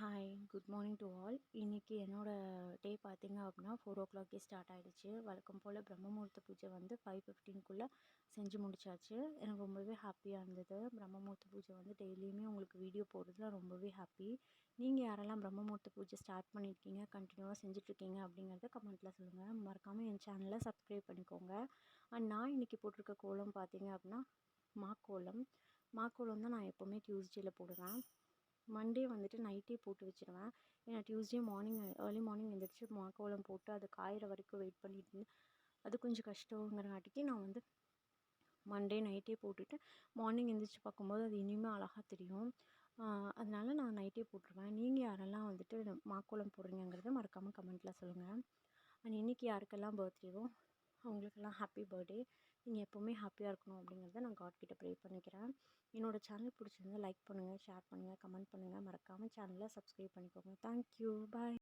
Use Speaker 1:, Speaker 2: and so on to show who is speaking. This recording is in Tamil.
Speaker 1: Hi good morning to all இன்றைக்கி என்னோடய டே பார்த்தீங்க அப்படின்னா ஃபோர் ஓ கிளாக்கே ஸ்டார்ட் ஆகிடுச்சு வழக்கம் போல் பிரம்மமுகூர்த்த பூஜை வந்து ஃபைவ் ஃபிஃப்டீனுக்குள்ளே செஞ்சு முடிச்சாச்சு. எனக்கு ரொம்பவே ஹாப்பியாக இருந்தது. பிரம்மமுகூர்த்த பூஜை வந்து டெய்லியுமே உங்களுக்கு வீடியோ போடுறதுல ரொம்பவே ஹாப்பி நீங்கள் யாரெல்லாம் பிரம்மமுகூர்த்த பூஜை ஸ்டார்ட் பண்ணியிருக்கீங்க கண்டினியூவாக செஞ்சுட்ருக்கீங்க அப்படிங்கிறத கமெண்ட்டில் சொல்லுங்கள் மறக்காமல் என் சேனலை சப்ஸ்கிரைப் பண்ணிக்கோங்க. அண்ட் நான் இன்றைக்கி போட்டிருக்க கோலம் பார்த்தீங்க அப்படின்னா மாக்கோலம். மாக்கோலம் தான் நான் எப்போவுமே டியூஸ்டேயில் போடுவேன். மண்டே வந்துட்டு நைட்டே போட்டு வச்சுருவேன். ஏன்னா டியூஸ்டே மார்னிங் ஏர்லி மார்னிங் எழுந்திரிச்சி மாக்கோலம் போட்டு அது காயிற வரைக்கும் வெயிட் பண்ணிட்டு அது கொஞ்சம் கஷ்டங்கிறங்காட்டிக்கு நான் வந்து மண்டே நைட்டே போட்டுட்டு மார்னிங் எழுந்திரிச்சி பார்க்கும்போது அது இனிமேல் அழகாக தெரியும். அதனால நான் நைட்டே போட்டுருவேன். நீங்கள் யாரெல்லாம் வந்துட்டு மாக்கோலம் போடுறீங்கிறத மறக்காமல் கமெண்ட்டில் சொல்லுங்கள் அண்ட் இன்றைக்கி யாருக்கெல்லாம் பர்த்டேவோ அவங்களுக்கெல்லாம் ஹாப்பி பர்த்டே நீங்கள் எப்போவுமே ஹாப்பியாக இருக்கணும் அப்படிங்கிறத நான் காட்கிட்ட ப்ரே பண்ணிக்கிறேன். என்னோடய சேனல் பிடிச்சிருந்தா லைக் பண்ணுங்கள் ஷேர் பண்ணுங்கள் கமெண்ட் பண்ணுங்கள் மறக்காமல் சேனலை சப்ஸ்கிரைப் பண்ணிக்கோங்க. Thank you bye